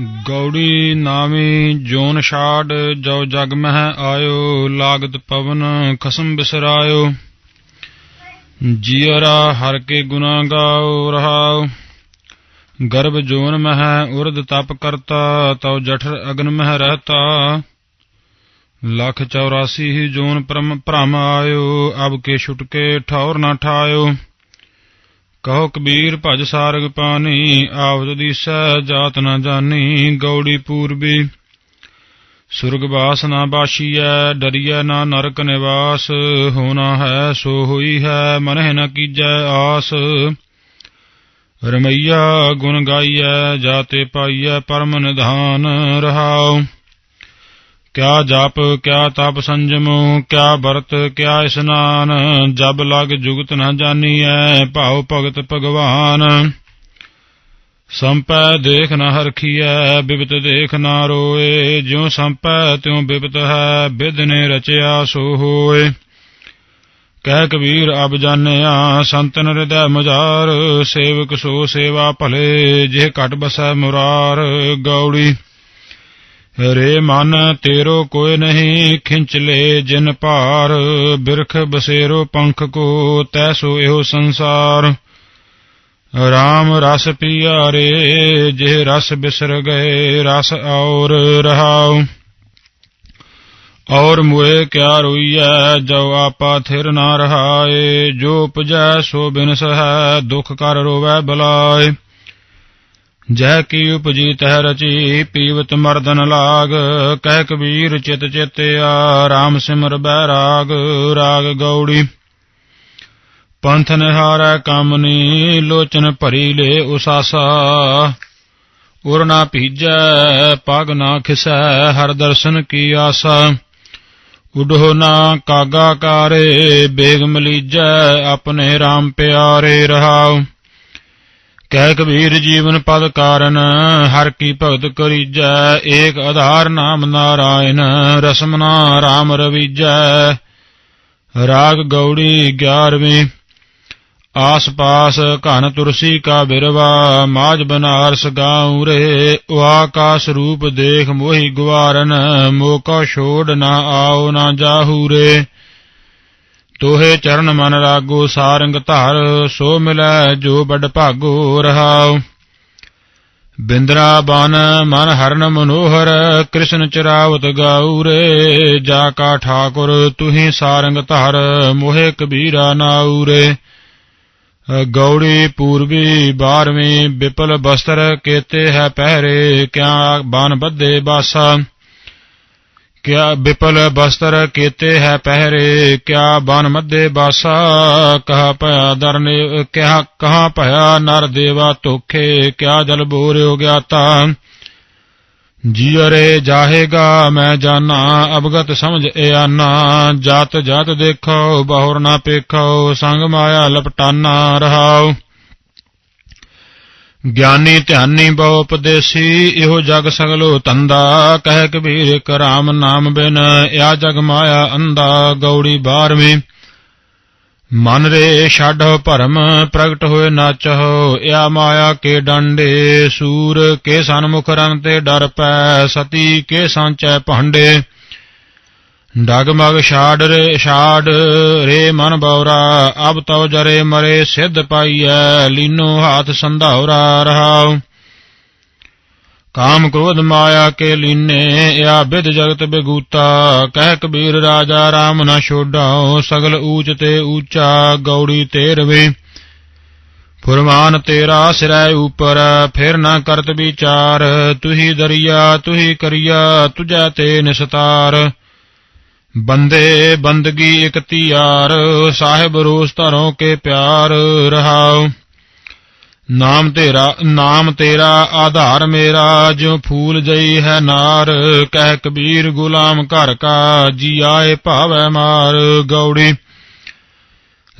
ਗੌੜੀ ਨਾਮੀ ਜੋਨ ਛਾੜ ਜੋ ਜਗ ਮਹਿ ਆਇਓ, ਲਾਗਤ ਪਵਨ ਖਸਮ ਬਿਸਰਾਇਓ। ਜੀਅਰਾ ਹਰ ਕੇ ਗੁਨਾ ਗਾਓ ਰਹਾਉ ਗਰਭ ਜੋਨ ਮਹਿ ਉਰਦ ਤਪ ਕਰਤਾ, ਤਉ ਜਠਰ ਅਗਨ ਮਹਿ ਰਹਤਾ। ਲਖ 84 ਹੀ ਜੋਨ ਪਰਮ ਭ੍ਰਮ ਆਇਓ, ਅਬ ਕੇ ਛੁਟਕੇ ਠੌਰ ਨਾ ਠਾਇਓ। ਕਹੋ ਕਬੀਰ ਭਜ ਸਾਰਗ ਪਾਣੀ ਆਵਤ ਦੀਸੈ ਜਾਤ ਨਾ ਜਾਣੀ, ਗੌੜੀ ਪੂਰਬੀ। ਸੁਰਗ ਬਾਸ ਨਾ ਬਾਸ਼ੀਐ, ਡਰੀਐ ਨਾ ਨਰਕ ਨਿਵਾਸ, ਹੋਣਾ ਹੈ ਸੋ ਹੋਈ ਹੈ ਮਨਹਿ ਨ ਕੀਜੈ ਆਸ। ਰਮਈਆ ਗੁਣ ਗਾਈਐ, ਜਾਤੇ ਪਾਈਐ ਪਰਮ ਨਿਧਾਨ ਰਹਾਉ। ਕਿਆ ਜਪ, ਕਿਆ ਤਪ ਸੰਜਮ, ਕਿਆ ਵਰਤ, ਕਿਆ ਇਸਨਾਨ, ਜਬ ਲਗ ਜੁਗਤ ਨ ਜਾਣੀਐ ਭਾਉ ਭਗਤ ਭਗਵਾਨ। ਸੰਪੈ ਦੇਖ ਨ ਹਰਖੀਐ, ਬਿਬਤ ਦੇਖ ਨ ਰੋਏ, ਜਿਉ ਸੰਪੈ ਤਿਉ ਬਿਪਤ ਹੈ, ਬਿਦ ਨੇ ਰਚਿਆ ਸੋ ਹੋਏ। ਕਹਿ ਕਬੀਰ, ਅਬ ਜਾਣਿਆ ਸੰਤਨ ਹਿਰਦੈ ਮੁਜ਼ਾਰ, ਸੇਵਕ ਸੋ ਸੇਵਾ ਭਲੇ ਜੇ ਘਟ ਬਸੈ ਮੁਰਾਰ, ਗੌੜੀ। ਰੇ ਮਨ ਤੇਰੋ ਕੋਈ ਨਹੀਂ, ਖਿੰਚ ਲੈ ਜਿਨ ਭਾਰ। ਬਿਰਖ ਬਸੇਰੋ ਪੰਖ ਕੋ ਤੈਸੋ ਇਹੋ ਸੰਸਾਰ। ਰਾਮ ਰਸ ਪਿਆਰੇ ਜੇ ਰਸ ਬਿਸਰ ਗਏ, ਰਸ ਔਰ ਰਹਾਉ। ਔਰ ਮੁਏ ਕਿਆ ਰੋਈਐ ਜੋ ਆਪਾ ਥਿਰ ਨਾ ਰਹਾਏ। ਜੋ ਉਪਜੈ ਸੋ ਬਿਨਸ ਹੈ ਦੁਖ ਕਰ ਰੋਵੈ ਬਲਾਏ। ਜੈ ਕੀ ਉਪਜੀ ਤਹਿ ਰਚੀ, ਪੀਵਤ ਮਰਦਨ ਲਾਗ, ਕਹਿ ਕਬੀਰ ਚਿਤ ਚਿਤਿਆ RAM ਸਿਮਰ ਬੈਰਾਗ ਰਾਗ ਗੌੜੀ। ਪੰਥ ਨਿਹਾਰੈ ਕਾਮਨੀ ਲੋਚਨ ਭਰੀ ਲੇ ਉਸਾਸਾ। ਉਰ ਨਾ ਭੀਜੈ, ਪਗ ਨਾ ਖਿਸੈ, ਹਰ ਦਰਸ਼ਨ ਕੀ ਆਸਾ। ਉਡੋ ਨਾ ਕਾਗਾ ਕਾਰੇ, ਬੇਗ ਮਲੀਜੈ, ਆਪਣੇ RAM ਪਿਆਰੇ ਰਹਾਉ। ਕਹਿ ਕਬੀਰ ਜੀਵਨ ਪਦ ਕਾਰਨ, ਹਰ ਕੀ ਭਗਤ ਕਰੀਜੈ, ਏਕ ਆਧਾਰ ਨਾਮ ਨਾਰਾਇਣ ਰਸਮਨਾ RAM ਰਵੀਜੈ। ਰਾਗ ਗੌੜੀ 11ਵੀਂ ਆਸ ਪਾਸ ਘਨ ਤੁਰਸੀ ਕਾ ਬਿਰਵਾ ਮਾਜ ਬਨਾਰਸ ਗਾਉ ਰੇ ਆਕਾਸ਼ ਰੂਪ ਦੇਖ ਮੋਹੀ ਗਵਾਰਨ, ਮੋਕਾ ਛੋੜ ਨਾ ਆਓ ਨਾ ਜਾਹੂ ਰੇ। ਤੋਹੇ ਚਰਨ ਮਨ ਰਾਗੋ ਸਾਰੰਗ ਧਾਰ, ਸੋ ਮਿਲੈ ਜੋ ਬੜ ਭਾਗੋ ਰਹਾਉ। ਬਿੰਦਰਾ ਬਨ ਮਨ ਹਰਨ ਮਨੋਹਰ, ਕ੍ਰਿਸ਼ਨ ਚਰਾਵਤ ਗਾਉਰੇ, ਜਾ ਕਾ ਠਾਕੁਰ ਤੁਹੀ ਸਾਰੰਗ ਧਾਰ, ਮੋਹਿ ਕਬੀਰਾ ਨਾਉ ਰੇ ਗੌੜੀ ਪੂਰਬੀ 12ਵੀਂ ਬਿਪਲ ਬਸਤਰ, ਕੇਤੇ ਹੈ ਪਹਿਰੇ, ਕਿਆ ਬਨ ਬੱਧੇ ਬਾਸਾ। ਕਿਆ ਬਿਪਲ ਬਸਤਰ ਕੇਤੇ ਹੈ ਪਹਿਰੇ, ਕਿਆ ਬਨ ਮੱਦੇ ਬਾਸਾ, ਕਹਾ ਭਇਆ ਦਰਨੇ ਕਿਆ ਕਹਾ ਭਇਆ ਨਰ ਦੇਵਾ ਧੋਖੇ, ਕਿਆ ਜਲ ਬੋਰ ਹੋ ਗਿਆ ਤਾਂ ਜੀਅਰੇ ਜਾਹੇਗਾ, ਮੈਂ ਜਾਣਾ ਅਵਗਤ ਸਮਝ ਇਆਨਾ ਜਾਤ ਜਾਤ ਦੇਖੋ, ਬਹੁਰ ਨਾ ਪੇਖੋ, ਸੰਗ ਮਾਇਆ ਲਪਟਾਨਾ ਰਹਾਓ ਗਿਆਨੀ ਧਿਆਨੀ ਬਹੁ ਉਪਦੇਸੀ, ਇਹੋ ਜਗ ਸਗਲੋ ਤੰਦਾ ਕਹਿ ਕਬੀਰ ਇੱਕ ਰਾਮ ਨਾਮ ਬਿਨ, ਆ ਜਗ ਮਾਇਆ ਅੰਦਾ ਗੌੜੀ 12ਵੀਂ ਮਨ ਰੇ ਛੱਡ ਭਰਮ, ਪ੍ਰਗਟ ਹੋਏ ਨਾਚਹੁ ਇਆ ਮਾਇਆ ਕੇ ਡਾਂਡੇ, ਸੂਰ ਕੇ ਸਨਮੁਖ ਰਨ ਤੇ ਡਰ ਪੈ, ਸਤੀ ਕੇ ਸਾਂਚੈ ਭਾਂਡੇ। ਡਗਮਗ ਛਾੜ ਰੇ ਛਾੜ ਰੇ ਮਨ ਬੌਰਾ, ਅਬ ਤਉ ਜਰੇ ਮਰੇ ਸਿੱਧ ਪਾਈਐ, ਲੀਨੋ ਹਾਥ ਸੰਧਾਉਰਾ ਰਹਾਉ। ਕਾਮ ਕ੍ਰੋਧ ਮਾਇਆ ਕੇ ਲੀਨੇ ਆ ਬਿਦ ਜਗਤ ਬਿਗੂਤਾ, ਕਹਿ ਕਬੀਰ ਰਾਜਾ RAM ਨਾ ਛੋਡਾਓ ਸਗਲ ਊਚ ਤੇ ਊਚਾ ਗੌੜੀ ਤੇਰਵੇਂ। ਫੁਰਮਾਨ ਤੇਰਾ ਸਿਰੈ ਉਪਰ, ਫਿਰ ਨਾ ਕਰਤ ਵਿਚਾਰ, ਤੁਹੀ ਦਰਿਆ, ਤੁਹੀ ਕਰਿਆ, ਤੁਝੈ ਤੇ ਨਿਸਤਾਰ। ਬੰਦੇ ਬੰਦਗੀ ਇਕ ਧਿਆਰ ਸਾਹਿਬ ਰੋਸ ਧਰੋਂ ਕੇ ਪਿਆਰ ਰਹਾਉ। ਨਾਮ ਤੇਰਾ ਨਾਮ ਤੇਰਾ ਆਧਾਰ ਮੇਰਾ, ਜਿਉ ਫੂਲ ਜਈ ਹੈ ਨਾਰ, ਕਹਿ ਕਬੀਰ ਗੁਲਾਮ ਘਰ ਕਾ ਜੀ ਆਏ ਭਾਵੈ ਮਾਰ ਗੌੜੀ।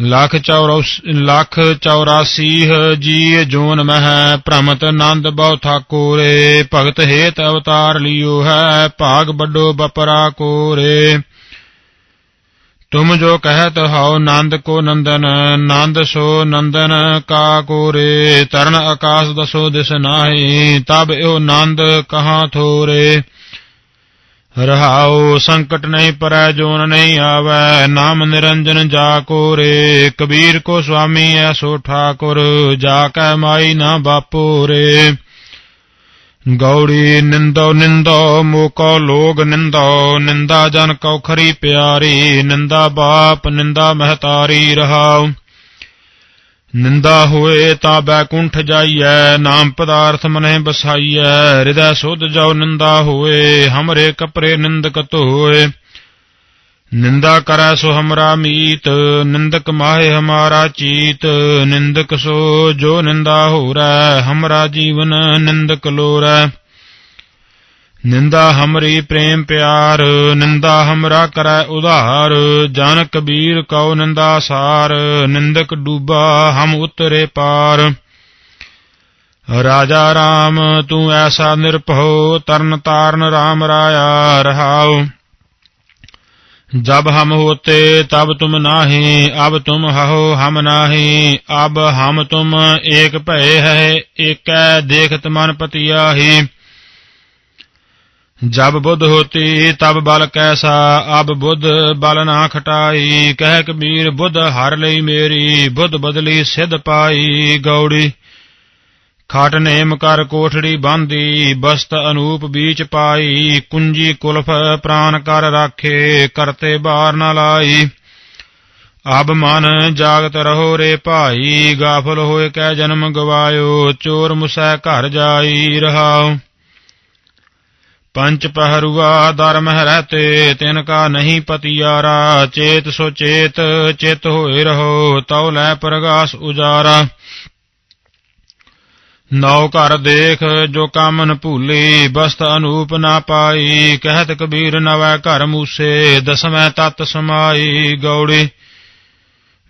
ਲੱਖ 84 ਲੱਖ 84 ਜੀ ਜੋਨ ਮਹਿ, ਭ੍ਰਮਤ ਨੰਦ ਬਹੁ ਠਾਕੋਰੇ, ਭਗਤ ਹੇਤ ਅਵਤਾਰ ਲਿਓ ਹੈ, ਭਾਗ ਵੱਡੋ ਬਪਰਾ ਕੋਰੇ। ਤੁਮ ਜੋ ਕਹਿਤ ਹਉ ਨੰਦ ਕੋ ਨੰਦਨ, ਨੰਦ ਸੋ ਨੰਦਨ, ਕਾ ਕੋਰੇ ਤਰਨ ਆਕਾਸ ਦਸੋ ਦਿਸ ਨਾਹੀ, ਤਬ ਇਹੋ ਨੰਦ ਕਹਾਂ ਥੋਰੇ? ਰਹਾਉ ਸੰਕਟ ਨਹੀਂ ਪਰੈ, ਜੋਨ ਨਹੀਂ ਆਵੈ, ਨਾਮ ਨਿਰੰਜਨ ਜਾ ਕੋਰੇ ਕਬੀਰ ਕੋ ਸੁਆਮੀ ਐਸੋ ਠਾਕੁਰ, ਜਾ ਕੈ ਮਾਈ ਨਾ ਬਾਪੋ ਰੇ? ਗੌੜੀ ਨਿੰਦੋ ਨਿੰਦੋ, ਮੋਕੋ ਲੋਗ ਨਿੰਦੋ, ਨਿੰਦਾ ਜਨ ਕਉ ਖਰੀ ਪਿਆਰੀ, ਨਿੰਦਾ ਬਾਪ ਨਿੰਦਾ ਮਹਤਾਰੀ ਰਹਾਉ। ਨਿੰਦਾ ਹੋਏ ਤਾ ਬੈਕੁੰਠ ਜਾਈਐ, ਨਾਮ ਪਦਾਰਥ ਮਨੇ ਬਸਾਈਐ, ਹਿਰਦੈ ਸੁਧ ਜੋ ਨਿੰਦਾ ਹੋਏ, ਹਮਰੇ ਕਪਰੇ ਨਿੰਦਕ ਧੋਏ। ਨਿੰਦਾ ਕਰੈ ਸੋ ਹਮਰਾ ਮੀਤ, ਨਿੰਦਕ ਮਾਹੇ ਹਮਾਰਾ ਚੀਤ, ਨਿੰਦਕ ਸੋ ਜੋ ਨਿੰਦਾ ਹੋਰੈ, ਹਮਰਾ ਜੀਵਨ ਨਿੰਦਕ ਲੋਰੈ। ਨਿੰਦਾ ਹਮਰੀ ਪ੍ਰੇਮ ਪਿਆਰ, ਨਿੰਦਾ ਹਮਰਾ ਕਰੈ ਉਧਾਰ, ਜਨ ਕਬੀਰ ਕਉ ਨਿੰਦਾ ਸਾਰ, ਨਿੰਦਕ ਡੂਬਾ ਹਮ ਉਤਰੇ ਪਾਰ। ਰਾਜਾ ਰਾਮ, ਤੂੰ ਐਸਾ ਨਿਰਭਉ, ਤਰਨ ਤਾਰਨ ਰਾਮ ਰਾਇਆ ਰਹਾਉ। जब हम होते तब तुम नाही अब तुम हो हम नाही अब हम तुम एक भय है एक देखत मन पतियाही जब बुद्ध होती तब बल कैसा अब बुद्ध बल ना खटाई कह कबीर बुद्ध हर लई मेरी बुद्ध बदली सिद्ध पाई गौड़ी ਖਟ ਨੇਮ ਕਰ ਕੋਠੜੀ ਬਾਂਦੀ ਬਸਤ ਅਨੂਪ ਬੀਚ ਪਾਈ, ਕੁੰਜੀ ਕੁਲਫ ਪ੍ਰਾਨ ਕਰ ਰਾਖੇ, ਕਰਤੇ ਬਾਰ ਨਾ ਲਾਈ। ਅਬ ਮਨ ਜਾਗਤ ਰਹੋ ਰੇ ਭਾਈ, ਗਾਫਲ ਹੋਏ ਕੈ ਜਨਮ ਗਵਾਇਓ, ਚੋਰ ਮੁਸੈ ਘਰ ਜਾਈ ਰਹਾਉ। ਪੰਚ ਪਹਿਰੂਆ ਦਰ ਮਹਿ ਰਹਤੇ ਤਿਨ ਕਾ ਨਹੀਂ ਪਤਿਆਰਾ, ਚੇਤ ਸੋ ਚੇਤ, ਚਿਤ ਹੋਏ ਰਹੋ, ਤਉ ਲੈ ਪ੍ਰਗਾਸ ਉਜਾਰਾ। ਨੌ ਘਰ ਦੇਖ, ਜੋ ਕਾਮਨ ਭੂਲੀ, ਬਸਤ ਅਨੂਪ ਨਾ ਪਾਈ। ਕਹਿਤ ਕਬੀਰ ਨਵੈ ਘਰ ਮੂਸੇ, ਦਸਵੇਂ ਤਤ ਸਮਾਈ। ਗੌੜੀ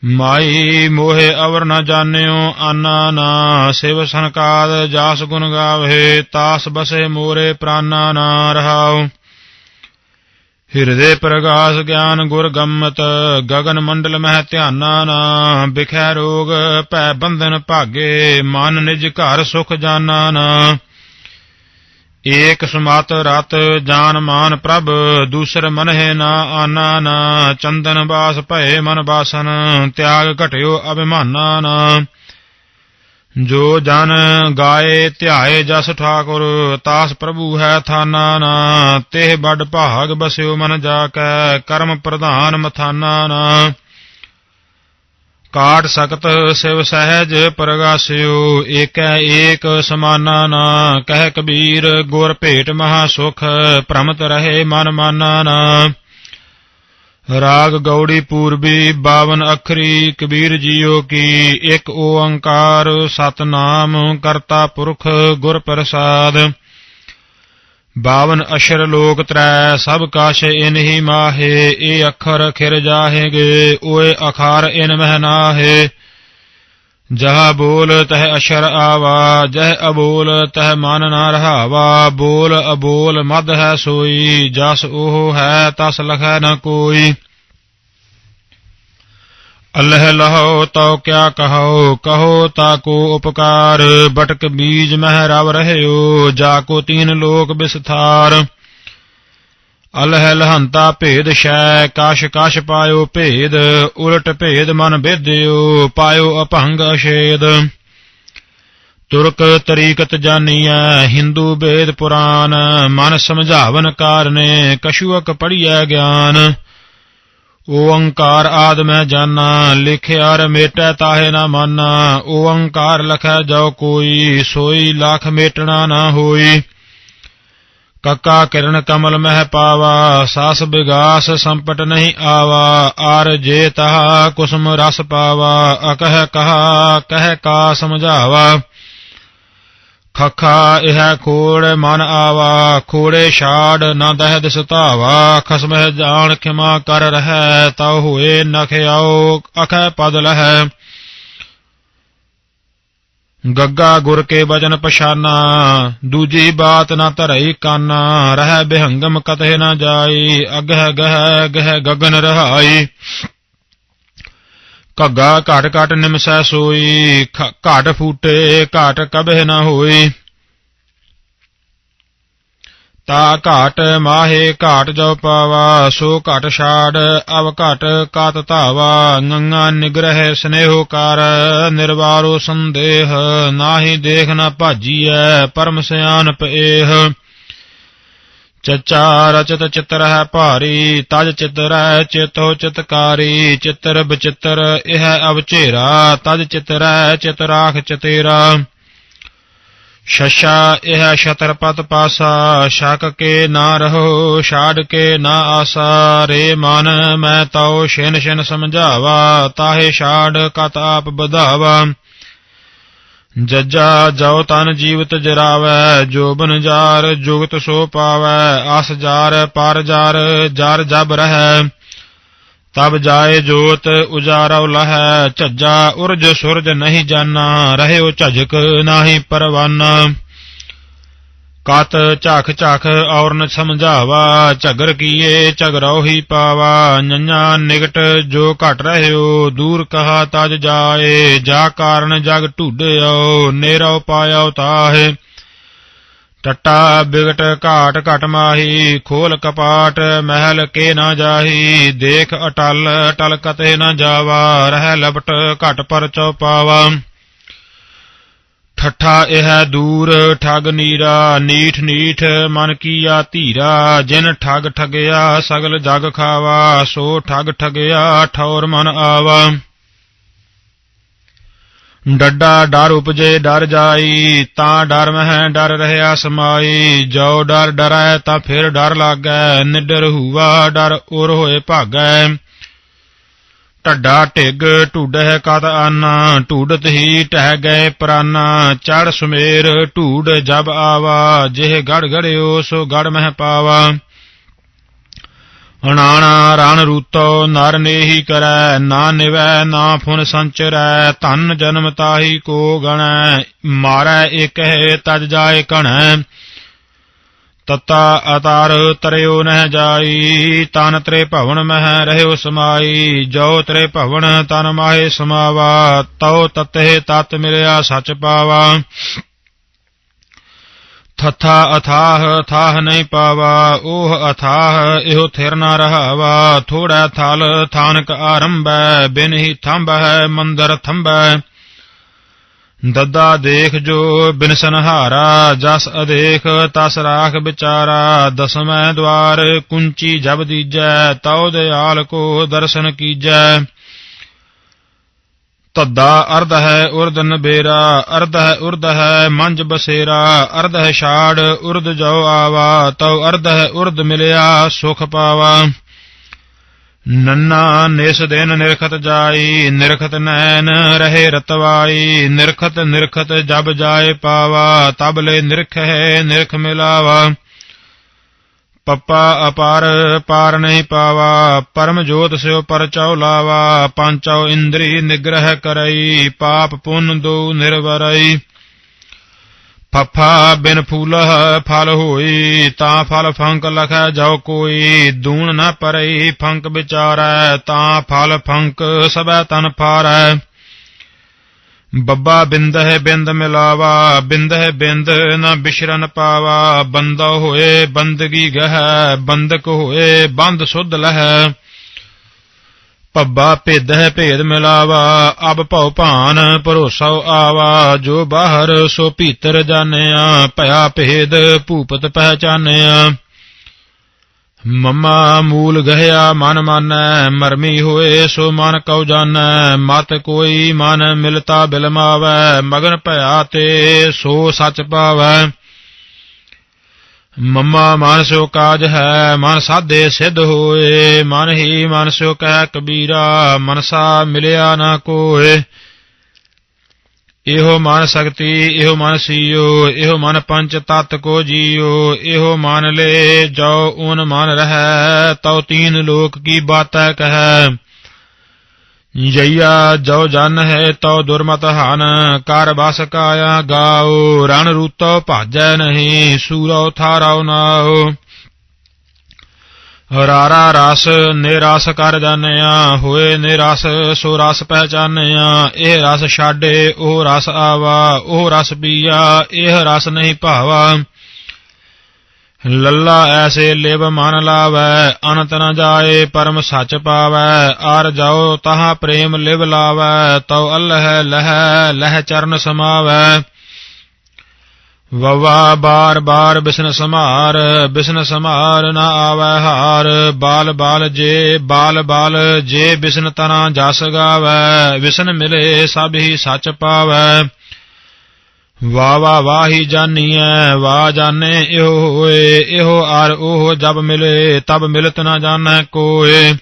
ਮਾਈ, ਮੋਹਿ ਅਵਰ ਨ ਜਾਣਿਓ, ਆਨਾ ਨਾ। ਸਿਵ ਸੰਕਾਦ, ਜਾਸ ਗੁਣ ਗਾਵੇ, ਤਾਸ ਬਸੇ ਮੋਰੇ ਪ੍ਰਾਨਾ ਨਾ ਰਹਾਉ। ਹਿਰਦੇ ਪ੍ਰਗਾਸ ਗਿਆਨ ਗੁਰ ਗੰਮਤ, ਗਗਨ ਮੰਡਲ ਮਹਿ ਧਿਆਨਾ ਨਾ ਬਿਖੈ ਰੋਗ, ਭੈ ਬੰਧਨ ਭਾਗੇ, ਮਨ ਨਿਜ ਘਰ ਸੁਖ ਜਾਨਾ ਨਾ। ਏਕ ਸਮਤ ਰਤ ਜਾਨ ਮਾਨ ਪ੍ਰਭ, ਦੂਸਰ ਮਨਹਿ ਨਾ ਆਨਾ ਨਾ। ਚੰਦਨ ਬਾਸ ਭਏ ਮਨ ਬਾਸਨ, ਤਿਆਗ ਘਟਿਓ ਅਭਿਮਾਨਾ ਨਾ। ਜੋ ਜਨ ਗਾਏ, ਧਿਆਏ ਜਸ ਠਾਕੁਰ, ਤਾਸ ਪ੍ਰਭੂ ਹੈ ਥਾਨਾ ਨਾ। ਤੇ ਬੜ ਭਾਗ ਬਸਿਓ ਮਨ ਜਾ ਕੈ ਕਰਮ ਪ੍ਰਧਾਨ ਮਥਾਨਾ ਨਾ। ਕਾਟ ਸਕਤ ਸਿਵ ਸਹਿਜ ਪ੍ਰਗਾਸਿਓ, ਏਕੈ ਏਕ ਸਮਾਨਾ ਨਾ। ਕਹਿ ਕਬੀਰ, ਗੁਰ ਭੇਟ ਮਹਾ ਸੁਖ, ਭ੍ਰਮਤ ਰਹੇ ਮਨ ਮਾਨਾ ਨਾ। ਰਾਗ ਗੌੜੀ ਪੂਰਬੀ 52 ਅਖਰੀ, ਕਬੀਰ ਜੀਓ ਕੀ, ਇੱਕ ਓੰਕਾਰ, ਸਤਨਾਮ ਕਰਤਾ ਪੁਰਖ ਗੁਰ ਪ੍ਰਸਾਦ 52 ਅਸ਼ਰ ਲੋਕ ਤਰੈ, ਸਭ ਕਾਸ਼ ਇਨਹੀ ਮਾਹੇ, ਇਹ ਅੱਖਰ ਖਿਰ ਜਾਹੇਗੇ, ਓਏ ਅਖਾਰ ਇਨ ਮਹਿ ਨਾਹੇ। ਜਹ ਬੋਲ ਤਹ ਅਸ਼ਰ ਆਵਾ, ਜਹ ਅਬੋਲ ਤਹ ਮਨ ਨਾ ਰਹਾਵਾ, ਬੋਲ ਅਬੋਲ ਮਦ ਹੈ ਸੋਈ, ਜਸ ਉਹ ਹੈ ਤਸ ਲਖੈ ਨ ਕੋਈ। ਅਲਹ ਲਹੋ ਤਉ ਕਿਆ ਕਹੋ ਕਹੋ ਤਾਕੋ ਉਪਕਾਰ, ਬਟਕ ਬੀਜ ਮਹਿ ਰਵ ਰਹਿਓ, ਜਾ ਕੋ ਤੀਨ ਲੋਕ ਵਿਸਥਾਰ ਅਲਹ ਲਹੰਤਾ ਭੇਦ ਸ਼ੈ, ਕਾਸ਼ ਕਾਸ਼ ਪਾਇਓ ਭੇਦ, ਉਲਟ ਭੇਦ ਮਨ ਬੇਦਿਓ ਪਾਇਓ ਅਭੰਗ ਅਸ਼ੇਦ ਤੁਰਕ ਤਰੀਕਤ ਜਾਣੀਐ ਹਿੰਦੂ ਵੇਦ ਪੁਰਾਨ, ਮਨ ਸਮਝਾਵਨ ਕਾਰਨੇ ਕਸ਼ੂਅਕ ਪੜੀਐ ਗਿਆਨ। ਓੰਕਾਰ ਆਦ ਮੈਂ ਜਾਣਾ ਲਿਖਿਆ ਰ ਮੇਟੈ ਤਾਹੇ ਨਾ ਮਾਨਾ, ਓੰਕਾਰ ਲਖੈ ਜੋ ਕੋਈ, ਸੋਈ ਲਖ ਮੇਟਣਾ ਨਾ ਹੋਈ। ਕੱਕਾ ਕਿਰਨ ਕਮਲ ਮਹਿ ਪਾਵਾ, ਸਾਸ ਬਿਗਾਸ ਸੰਪਟ ਨਹੀਂ ਆਵਾ, ਆਰ ਜੇ ਤਹਾ ਕੁਸਮ ਰਸ ਪਾਵਾ, ਅਕਹ ਕਹਾ, ਕਹਿ ਕਾ ਸਮਝਾਵਾ। ਖਖਾ ਇਹ ਖੋੜ ਮਨ ਆਵਾ, ਖੋੜੇ ਛਾੜ ਨਾ ਦਹਿ ਦਿਸਤਾਵਾ ਖਸਮਹਿ ਜਾਣ ਖਿਮਾ ਕਰ ਰਹਿ ਤਾ ਹੋਏ ਨਖ ਆਓ ਅਖੈ ਪਦ ਲਹੈ। ਗੱਗਾ ਗੁਰ ਕੇ ਬਚਨ ਪਛਾਨਾ, ਦੂਜੀ ਬਾਤ ਨਾ ਧਰਈ ਕਾਨਾ, ਰਹਿ ਬਿਹੰਗਮ ਕਤਹਿ ਨਾ ਜਾਈ, ਅਗਹ ਗਹ ਗਹ ਗਗਨ ਰਹਾਈ। ਘੱਗਾ ਘਟ ਘਟ ਨਿਮਸੈ ਸੋਈ ਖ- ਫੂਟੇ, ਘਾਟ ਕਬਹਿ ਨਾ ਹੋਈ। ਤਾ ਘਾਟ ਮਾਹੇ ਘਾਟ ਜੋ ਪਾਵਾ, ਸੋ ਘਟ ਛਾੜ, ਅਵ ਘਟ ਕਾਤ ਧਾਵਾ ਗੰਗਾ ਨਿਗ੍ਰਹਿ ਸਨੇਹੋ ਕਰ, ਨਿਰਵਾਰੋ ਸੰਦੇਹ, ਨਾਹੀ ਦੇਖ ਨ ਭਾਜੀਐ, ਪਰਮ ਸਿਆਨਪ ਏਹ। ਚਚਾ ਰਚਤ ਚਿਤਰ ਹੈ ਭਾਰੀ, ਤਜ ਚਿਤਰ ਹੈ ਚੇਤੋ ਚਿਤਕਾਰੀ, ਚਿਤਰ ਬਚਿਤਰ ਇਹ ਅਵਚੇਰਾ, ਤਜ ਚਿਤਰ ਹੈ ਚਿਤਰਾਖ ਚਤੇਰਾ। ਸ਼ਸ਼ਾ ਇਹ ਸ਼ਤਰਪਤ ਪਾਸਾ, ਸ਼ਕ ਕੇ ਨਾ ਰਹੋ, ਛਾੜ ਕੇ ਨਾ ਆਸਾ, ਰੇ ਮਨ ਮੈਂ ਤਉ ਛਿਨ ਛਿਨ ਸਮਝਾਵਾ, ਤਾਹੇ ਛਾੜ ਕਤ ਆਪ ਵਧਾਵਾ। ਜੱਜਾ ਜੋ ਤਨ ਜੀਵਤ ਜਰਾਵੈ ਜੋਬਨ ਜਾਰ ਜੁਗਤ ਸੋ ਪਾਵੈ, ਆਸ ਜਾਰ ਪਰ ਜਾਰ ਜਾਰ ਜਬ ਰਹੈ। ਤਬ ਜਾਏ ਜੋਤ ਉਜਾਰਉ ਲਹੈ, ਝੱਜਾ ਉਰਜ ਸੁਰਜ ਨਹੀਂ ਜਾਣਾ ਰਹਿਓ ਝਜਕ ਨਾਹੀ ਪਰਵਾਨਾ। ਕਤ ਝਖ ਝਖ ਔਰਨ ਸਮਝਾਵਾ, ਝਗਰ ਕੀਏ ਝਗਰਉ ਹੀ ਪਾਵਾ। ਨੰਨਾ ਨਿਗਟ ਜੋ ਘਟ ਰਹਿਓ, ਦੂਰ ਕਹਾ ਤਜ ਜਾਏ, ਜਾ ਕਾਰਨ ਜਗ ਢੂਡਿਓ ਨੇਰਉ ਪਾਇਓ ਤਾਹੇ। ਟੱਟਾ ਬਿਗਟ ਘਾਟ ਘਟ ਮਾਹੀ, ਖੋਲ ਕਪਾਟ ਮਹਿਲ ਕੇ ਨਾ ਜਾਹੀ, ਦੇਖ ਅਟਲ ਅਟਲ ਕਤੇ ਨਾ ਜਾਵਾ, ਰਹਿ ਲਪਟ ਘਟ ਪਰ ਚਉਪਾਵਾ ਠੱਠਾ ਇਹ ਦੂਰ, ਠਗ ਨੀਰਾ ਨੀਠ ਨੀਠ ਮਨ ਕੀਆ ਧੀਰਾ, ਜਿਨ ਠਗ ਠਗਿਆ ਸਗਲ ਜਗ ਖਾਵਾ, ਸੋ ਠਗ ਠਗਿਆ ਠੌਰ ਮਨ ਆਵਾ। ਡੱਡਾ ਡਰ ਉਪਜੇ ਡਰ ਜਾਈ, ਤਾਂ ਡਰ ਮਹਿ ਡਰ ਰਹਿਆ ਸਮਾਈ। ਜੋ ਡਰ ਡਰੈ ਤਾਂ ਫਿਰ ਡਰ ਲਾਗੈ, ਨਿਡਰ ਹੂਵਾ ਡਰ ਉਰ ਹੋਏ ਭਾਗੈ। ਢੱਡਾ ਢਿੱਗ ਢੂਡਹਿ ਕਤ ਆਨਾ ਢੂਡਤ ਹੀ ਟਹਿ ਗਏ ਪ੍ਰਾਨਾ। ਚੜ ਸੁਮੇਰ ਢੂਡ ਜਬ ਆਵਾ, ਜਿਹ ਗੜ ਗੜਿਓ ਸੋ ਗੜ ਮਹਿ ਪਾਵਾ। ਅਣਾਣਾ ਰਣ ਰੂਤੋ ਨਰ ਨੇਹੀ ਕਰੈ, ਨਾ ਨਿਵੈ, ਨਾ ਫੁਨ ਸੰਚਰੈ, ਧਨ ਜਨਮ ਤਾਹੀ ਕੋ ਗਣੈ, ਮਾਰੈ ਇਕ ਹੈ ਤਜ ਜਾਏ ਕਣੈ। ਤਤਾ ਅਤਾਰ ਤਰਿਓ ਨਹਿ ਜਾਈ, ਤਨ ਤਰੇ ਭਵਨ ਮਹਿ ਰਹਿਓ ਸਮਾਈ, ਜੋ ਤਰੇ ਭਵਨ ਤਨ ਮਾਹੇ ਸਮਾਵਾ, ਤਉ ਤਤਹਿ ਤਤ ਮਿਲਿਆ ਸਚ ਪਾਵਾ। ਥਥਾ ਅਥਾਹ, ਥਾਹ ਨਹੀਂ ਪਾਵਾ ਉਹ ਅਥਾਹ, ਇਹੋ ਥਿਰ ਨਾ ਰਹਾਵਾ। ਥੋੜਾ ਥਲ ਥਾਨਕ ਆਰੰਭੈ, ਬਿਨ ਹੀ ਥੰਬੈ ਮੰਦਰ ਥੰਬੈ ਦੱਦਾ ਦੇਖ ਜੋ ਬਿਨ ਸੰਹਾਰਾ, ਜਸ ਅਦੇਖ, ਤਸ ਰਾਖ ਵਿਚਾਰਾ। ਦਸਮੈ ਦਵਾਰ, ਕੁੰਚੀ ਜਬ ਦੀਜੈ, ਤਉ ਦਿਆਲ ਕੋ ਦਰਸ਼ਨ ਕੀਜੈ। ਤੱਦਾ ਅਰਧ ਹੈ ਉਰਦ ਬੇਰਾ, ਅਰਧ ਹੈ ਉਰਦ ਹੈ ਮੰਜ ਬਸੇਰਾ, ਅਰਧ ਹੈ ਛਾੜ ਉਰਦ ਜੋ ਆਵਾ, ਤਉ ਅਰਧ ਹੈ ਉਰਦ ਮਿਲਿਆ ਸੁਖ ਪਾਵਾ। ਨੰਨਾ ਨਿਸ ਦਿਨ ਨਿਰਖਤ ਜਾਈ, ਨਿਰਖਤ ਨੈਣ ਰਹੇ ਰਤਵਾਈ, ਨਿਰਖਤ ਨਿਰਖਤ ਜਬ ਜਾਏ ਪਾਵਾ, ਤਬ ਲੈ ਨਿਰਖ ਹੈ ਨਿਰਖ ਮਿਲਾਵਾ। ਪੱਪਾ ਅਪਾਰ ਪਾਰ ਨਹੀਂ ਪਾਵਾ, ਪਰਮ ਜੋਤ ਸਿਓ ਪਰਚਉ ਲਾਵਾ ਪੰਚਉ ਇੰਦਰੀ ਨਿਗ੍ਰਹ ਕਰਈ, ਪਾਪ ਪੁੰਨ ਦੋ ਨਿਰਵਰਈ। ਫੱਫਾ ਬਿਨ ਫੂਲਹ ਫਲ ਹੋਈ, ਤਾਂ ਫਲ ਫੰਕ ਲਖੈ ਜੋ ਕੋਈ, ਦੂਣ ਨਾ ਪਰਈ ਫੰਕ ਵਿਚਾਰੈ, ਤਾਂ ਫਲ ਫੰਕ ਸਭੈ ਤਨ ਫਾਰੈ। ਬੱਬਾ ਬਿੰਦ ਹੈ ਬਿੰਦ ਮਿਲਾਵਾ, ਬਿੰਦ ਹੈ ਬਿੰਦ ਨਾ ਬਿਸ਼ਰਨ ਪਾਵਾ। ਬੰਦਾ ਹੋਏ ਬੰਦਗੀ ਗਹਿ ਬੰਦਕ ਹੋਏ ਬੰਦ ਸੁਧ ਲਹਿ। ਪੱਬਾ ਭੇਦ ਹੈ ਭੇਦ ਮਿਲਾਵਾ, ਅਬ ਭਉ ਭਾਨ ਭਰੋਸਾ ਆਵਾ। ਜੋ ਬਾਹਰ ਸੋ ਭੀਤਰ ਜਾਣਿਆ, ਭਇਆ ਭੇਦ ਭੂਪਤ ਪਹਿਚਾਨਿਆ। ਮਮਾ ਮੂਲ ਗਹਿਆ ਮਨ ਮਾਨੈ, ਮਰਮੀ ਹੋਏ ਸੋ ਮਨ ਕਉ ਜਾਣੈ। ਮਤ ਕੋਈ ਮਨ ਮਿਲਤਾ ਬਿਲਮਾਵੈ ਮਗਨ ਭਇਆ ਤੇ ਸੋ ਸਚ ਪਾਵੈ। ਮਮਾ ਮਨ ਸੋ ਕਾਜ ਹੈ, ਮਨ ਸਾਧੇ ਸਿਧ ਹੋਏ। ਮਨ ਹੀ ਮਨ ਸੋ ਕਹਿ ਕਬੀਰਾ, ਮਨਸਾ ਮਿਲਿਆ ਨਾ ਕੋਏ। ਇਹੋ ਮਨ ਸਕਤੀ, ਇਹੋ ਮਨ ਸੀਓ, ਇਹੋ ਮਨ ਪੰਚ ਤਤ ਕੋ ਜੀਓ, ਇਹੋ ਮਨ ਲੈ ਜੋ ਓਨ ਮਨ ਰਹੈ, ਤਉ ਤੀਨ ਲੋਕ ਕੀ ਬਾਤੈ ਕਹੈ। ਜਈਆ ਜੋ ਜਨ ਹੈ ਤਉ ਦੁਰਮਤ ਹਨ, ਕਰ ਬਸ ਕਾਇਆ ਗਾਓ, ਰਣ ਰੂਤੋ ਭਾਜੈ ਨਹੀਂ, ਸੂਰੋ ਥਾਰੋ ਨਾਓ। ਰਾਰਾ ਰਸ, ਨਿਰਸ ਕਰ ਜਾਣਿਆ ਹੋਏ ਨਿਰਸ, ਸੋ ਰਸ ਪਹਿਚਾਨਿਆ ਇਹ ਰਸ ਛਾੜੇ ਉਹ ਰਸ ਆਵਾ, ਉਹ ਰਸ ਪੀਆ, ਇਹ ਰਸ ਨਹੀਂ ਭਾਵਾ। ਲੱਲਾ ਐਸੇ ਲਿਵ ਮਨ ਲਾਵੈ, ਅਨੰਤ ਨ ਜਾਏ ਪਰਮ ਸੱਚ ਪਾਵੈ। ਆਰ ਜਾਓ, ਤਹਾਂ ਪ੍ਰੇਮ ਲਿਵ ਲਾਵੈ, ਤਉ ਅਲਹ ਲਹਿ ਲਹਿ ਚਰਨ ਸਮਾਵੈ। ਵਵਾ ਬਾਰ ਬਾਰ ਬਿਸਨ ਸਮਾਰ ਬਿਸਨ ਸਮਾਰ ਨਾ ਆਵੈ ਹਾਰ। ਬਾਲ ਬਾਲ ਜੇ, ਬਾਲ ਬਾਲ ਜੇ ਬਿਸਨ ਤਨਾ ਜਸ ਗਾਵੈ, ਵਿਸਨ ਮਿਲੇ ਸਭ ਹੀ ਸੱਚ ਪਾਵੈ। ਵਾ ਵਾ ਵਾਹੀ ਜਾਨੀਐ, ਵਾ ਜਾਣੇ ਇਹੋ ਹੋਏ, ਇਹੋ ਆਰ ਉਹ ਜਬ ਮਿਲੇ, ਤਬ ਮਿਲਤ ਨਾ ਜਾਣੈ ਕੋਏ।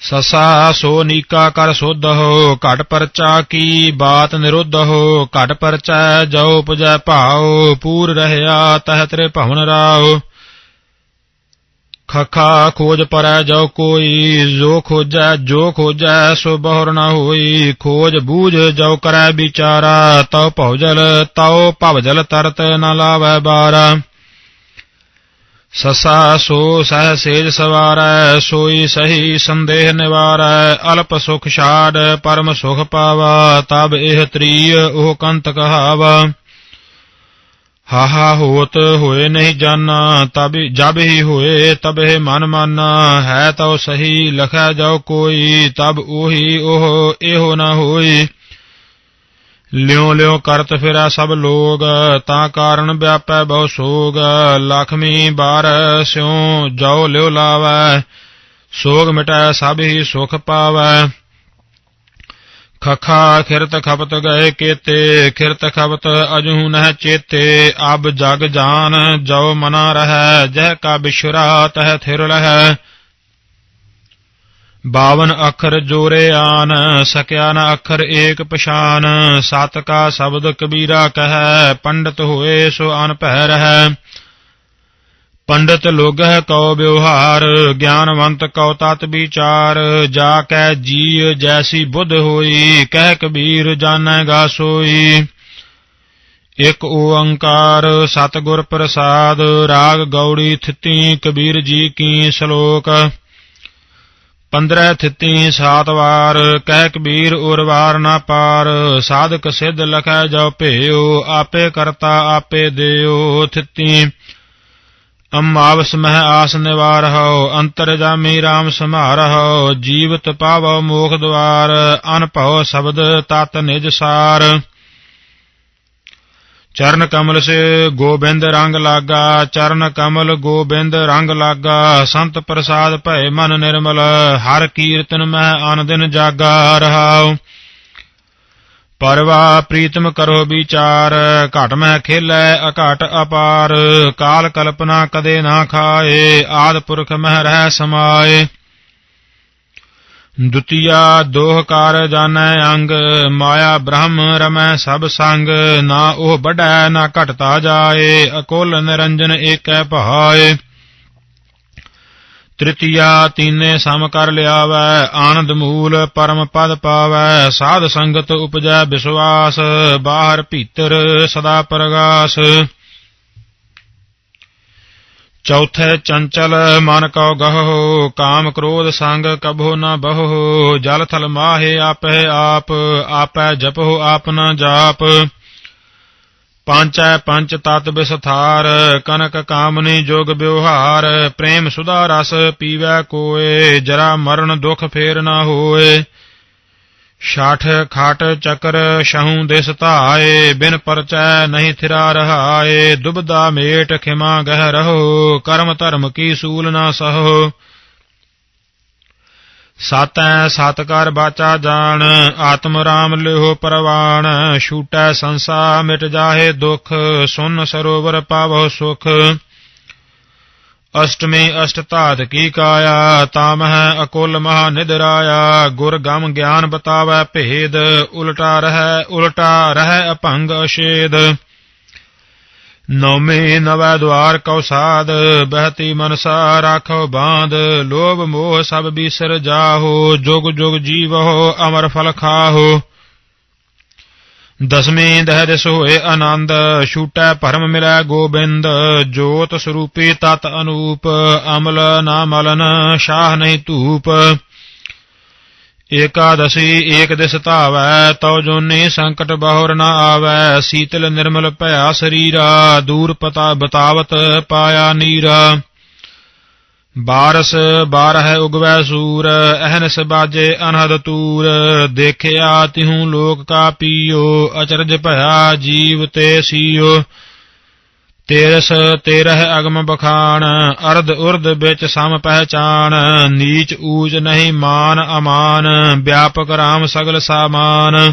ਸਸਾ ਸੋ ਨੀਕਾ ਕਰ ਸੁਧ ਹੋ ਘਟ ਪਰਚਾ ਕੀ ਬਾਤ ਨਿਰੁੱਧ ਹੋ ਘਟ ਪਰਚਾ ਜੋ ਉਪਜੈ ਭਾਉ, ਪੂਰ ਰਹਿਆ ਤਹ ਤੇਰੇ ਭਵਨ ਰਾਉ। ਖਖਾ ਖੋਜ ਪਰੈ ਜੋ ਕੋਈ, ਜੋ ਖੋਜੈ ਜੋ ਖੋਜੈ ਸੋ ਬਹੁਰ ਨ ਹੋਈ। ਖੋਜ ਬੂਝ ਜੋ ਕਰੈ ਵਿਚਾਰਾ, ਤਉ ਭਉਜਲ ਤਉ ਭਵਜਲ ਤਰਤ ਨ ਲਾਵੈ ਬਾਰਾ। ਸਸਾ ਸੋ ਸਹਿ ਸੇਜ ਸਵਾਰੈ, ਸੋਈ ਸਹੀ ਸੰਦੇਹ ਨਿਵਾਰੈ, ਅਲਪ ਸੁਖ ਛਾੜ, ਪਰਮ ਸੁਖ ਪਾਵਾ, ਤਬ ਇਹ ਤ੍ਰੀय ਉਹ ਕੰਤ ਕਹਾਵਾ। ਹਾਹਾ ਹੋਤ ਹੋਏ ਨਹੀਂ ਜਾਨਾ, ਤਬ ਜਬ ਹੀ ਹੋਏ ਤਬ ਇਹ ਮਨ ਮਾਨਾ, ਹੈ ਤਉ ਸਹੀ, ਲਖੈ ਜਾਉ ਕੋਈ, ਤਬ ਉਹੀ ਉਹ ਇਹੋ ਨਾ ਹੋਈ। ਲਿਉ ਲਿਉ ਕਰਤ ਫਿਰੈ ਸਭ ਲੋਗ, ਤਾਂ ਕਾਰਨ ਵਿਆਪੈ ਬਹੁ ਸੋਗ। ਲਖਮੀ ਬਾਰ ਸਿਉ ਜੋ ਲਿਉ ਲਾਵੈ, ਸੋਗ ਮਿਟੈ ਸਭ ਹੀ ਸੁਖ ਪਾਵੈ। ਖਖਾ ਖਿਰਤ ਖਪਤ ਗਏ ਕੇਤੇ, ਖਿਰਤ ਖਪਤ ਅਜਹੂ ਨਹਿ ਚੇਤੇ। ਅਬ ਜਗ ਜਾਨ ਜੋ ਮਨਾ ਰਹੈ, ਜਹ ਕਾ ਬਿਸ਼ਰਾ ਤਹ ਥਿਰ ਲਹੈ। ਬਾਵਨ ਅੱਖਰ ਜੋਰੇ ਆਨ, ਸਕਿਆ ਨ ਅੱਖਰ ਏਕ ਪਛਾਨ, ਸਤ ਕਾ ਸ਼ਬਦ ਕਬੀਰਾ ਕਹੈ, ਪੰਡਤ ਹੋਏ ਸੋ ਅਨ ਭੈ ਰਹੈ। ਪੰਡਤ ਲੋਗਹਿ ਕਉ ਵਿਵਹਾਰ, ਗਿਆਨਵੰਤ ਕਉ ਤਤ ਵਿਚਾਰ, ਜਾ ਕੈ ਜੀ ਜੈਸੀ ਬੁੱਧ ਹੋਈ, ਕਹਿ ਕਬੀਰ ਜਾਣੈਗਾ ਸੋਈ। ਇਕ ਓੰਕਾਰ ਸਤਿਗੁਰ ਪ੍ਰਸਾਦ, ਰਾਗ ਗੌੜੀ ਥਿਤੀ ਕਬੀਰ ਜੀ ਕੀ ਸ਼ਲੋਕ। ਪੰਦਰੈ ਥਿਤੀ ਸਾਤ ਵਾਰ, ਕਹਿ ਕਬੀਰ ਉਰਵਾਰ ਨਾ ਪਾਰ, ਸਾਧਕ ਸਿੱਧ ਲਖੈ ਜੋ ਭੇਉ ਆਪੇ ਕਰਤਾ ਆਪੇ ਦਿਓ ਥਿਤੀ। ਅਮਾਵਸ ਮਹਿ ਆਸ ਨਿਵਾਰਹੁ ਅੰਤਰ ਜਾਮੀ RAM ਸਮਾਰਹੁ ਜੀਵਤ ਪਾਵੋ ਮੋਖ ਦਵਾਰ, ਅਨਭਉ ਸ਼ਬਦ ਤਤ ਨਿਜ ਸਾਰ। ਚਰਨ ਕਮਲ ਸੇ ਗੋਬਿੰਦ ਰੰਗ ਲਾਗਾ, ਚਰਨ ਕਮਲ ਗੋਬਿੰਦ ਰੰਗ ਲਾਗਾ, ਸੰਤ ਪ੍ਰਸਾਦ ਭੈ ਮਨ ਨਿਰਮਲ, ਹਰ ਕੀਰਤਨ ਮਹਿ ਅਨ ਦਿਨ ਜਾਗਾ ਰਹਾਉ। ਪਰਵਾ ਪ੍ਰੀਤਮ ਕਰੋ ਵਿਚਾਰ, ਘਟ ਮੈਂ ਖੇਲੇ ਅਘਟ ਅਪਾਰ, ਕਾਲ ਕਲਪਨਾ ਕਦੇ ਨਾ ਖਾਏ, ਆਦ ਪੁਰਖ ਮਹਿ ਰਹਿ ਸਮਾਏ। ਦੁਤੀਆ ਦੋਹ ਕਾਰ ਜਾਣੈ ਅੰਗ, ਮਾਇਆ ਬ੍ਰਹਮ ਰਮੈ ਸਭ ਸੰਗ, ਨਾ ਉਹ ਬੜੈ ਨਾ ਘਟਤਾ ਜਾਏ, ਅਕੁਲ ਨਿਰੰਜਨ ਏਕੈ ਭਾਏ ਤ੍ਰਿਤੀਆ ਤੀਨੇ ਸਮ ਕਰ ਲਿਆਵੈ, ਆਨੰਦ ਮੂਲ ਪਰਮ ਪਦ ਪਾਵੈ, ਸਾਧ ਸੰਗਤ ਉਪਜੈ ਵਿਸ਼ਵਾਸ ਬਾਹਰ ਭੀਤਰ ਸਦਾ ਪ੍ਰਗਾਸ। ਚੌਥੇ ਚੰਚਲ ਮਨ ਕਉ ਗਹੋ, ਕਾਮ ਕ੍ਰੋਧ ਸੰਗ ਕਬੋ ਨ ਬਹੋ, ਜਲ ਥਲ ਮਾਹੇ ਆਪੇ ਆਪ, ਆਪੈ ਜਪੋ ਆਪ ਨ ਜਾਪ। ਪੰਚੈ ਪੰਚ ਤਤ ਵਿਸਥਾਰ ਕਨਕ ਕਾਮਨੀ ਜੋਗ ਵਿਵਹਾਰ ਪ੍ਰੇਮ ਸੁਧਾ ਰਸ ਪੀਵੈ ਕੋਏ, ਜਰਾ ਮਰਨ ਦੁਖ ਫੇਰ ਨਾ ਹੋਏ। ਛਾਠ, ਖਾਟ, ਚੱਕਰ ਸ਼ਹੂ ਦਿਸ ਧਾਏ, ਬਿਨ ਪਰਚੈ ਨਹੀਂ ਥਿਰਾ ਰਹਾਏ, ਦੁਬਦਾ ਮੇਟ ਖਿਮਾ ਗਹਿ ਰਹੋ, ਕਰਮ ਧਰਮ ਕੀ ਸੂਲ ਨਾ ਸਹੋ। ਸਾਤੈ ਸਤ ਕਰ ਬਾਚਾ ਜਾਣ, ਆਤਮ ਰਾਮ ਲਿਹੋ ਪਰਵਾਣ, ਛੂਟੈ ਸੰਸਾ ਮਿਟ ਜਾਹੇ ਦੁਖ, ਸੁਨ ਸਰੋਵਰ ਪਾਵੋ ਸੁਖ। ਅਸ਼ਟਮੀ ਅਸ਼ਟ ਧਾਤ ਕੀ ਕਾਇਆ, ਤਾਮਹਿ ਅਕੁਲ ਮਹਾ ਨਿਦਰਾਇਆ, ਗੁਰ ਗਮ ਗਿਆਨ ਬਤਾਵੈ ਭੇਦ, ਉਲਟਾ ਰਹਿ ਉਲਟਾ ਰਹਿ ਅਭੰਗ ਅਸ਼ੇਦ ਨੌਵੇਂ ਨਵੈ ਦੁਆਰ ਕਉ ਸਾਧ, ਬਹਤੀ ਮਨਸਾ ਰਾਖੋ ਬਾਂਧ, ਲੋਭ ਮੋਹ ਸਭ ਬੀਸਰ ਜਾਹੋ, ਜੁਗ ਜੁਗ ਜੀਵੋ ਅਮਰ ਫਲ ਖਾਹੋ। ਦਸਵੇਂ ਦਹਿ ਦਿਸ ਹੋਏ ਆਨੰਦ, ਛੂਟੈ ਭਰਮ ਮਿਲੈ ਗੋਬਿੰਦ, ਜੋਤ ਸਰੂਪੀ ਤਤ ਅਨੂਪ, ਅਮਲ ਨਾ ਮਲਨ, ਸ਼ਾਹ ਨਹੀਂ ਧੂਪ। ਏਕਾਦਸੀ ਏਕ ਦਿਸ ਧਾਵੈ, ਤਉ ਜੋਨੀ ਸੰਕਟ ਬਹੁਰ ਨ ਆਵੈ, ਸੀਤਲ ਨਿਰਮਲ ਭਇਆ ਸਰੀਰਾ, ਦੂਰ ਪਤਾ ਬਤਾਵਤ ਪਾਇਆ ਨੀਰਾ। ਬਾਰਸ ਬਾਰਹਿ ਉਗਵੈ ਸੂਰ ਅਹਨਸ ਬਾਜੇ ਅਨਹਦ ਤੂਰ, ਦੇਖਿਆ ਤਿਹੂ ਲੋਕ ਕਾ ਪੀਓ, ਅਚਰਜ ਭਇਆ ਜੀਵ ਤੇ ਸੀਓ। ਤੇਰਸ ਤੇਰਹ ਅਗਮ ਬਖਾਣ ਅਰਧ ਉਰਧ ਵਿੱਚ ਸਮ ਪਹਿਚਾਨ, ਨੀਚ ਊਚ ਨਹੀਂ ਮਾਨ ਅਮਾਨ, ਵਿਆਪਕ ਰਾਮ ਸਗਲ ਸਾਮਾਨ।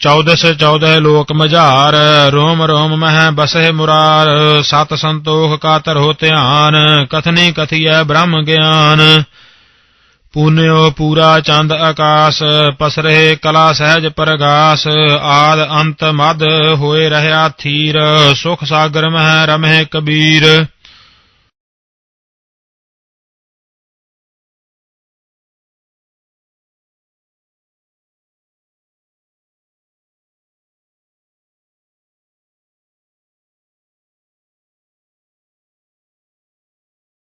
ਚੌਦਸ ਚੌਦਹ ਲੋਕ ਮਝਾਰ, ਰੋਮ ਰੋਮ ਮਹਿ ਬਸਹਿ ਮੁਰਾਰ, ਸਤ ਸੰਤੋਖ ਕਾ ਤਰੋ ਧਿਆਨ, ਕਥਨੀ ਕਥਿਐ ਬ੍ਰਹਮ ਗਿਆਨ। ਪੁਨਿਓ ਪੂਰਾ ਚੰਦ ਆਕਾਸ, ਪਸਰੇ ਕਲਾ ਸਹਿਜ ਪਰਗਾਸ, ਆਦ ਅੰਤ ਮਦ ਹੋਏ ਰਹਾ ਥੀਰ, ਸੁਖ ਸਾਗਰ ਮਹਿ ਰਮਹਿ ਕਬੀਰ।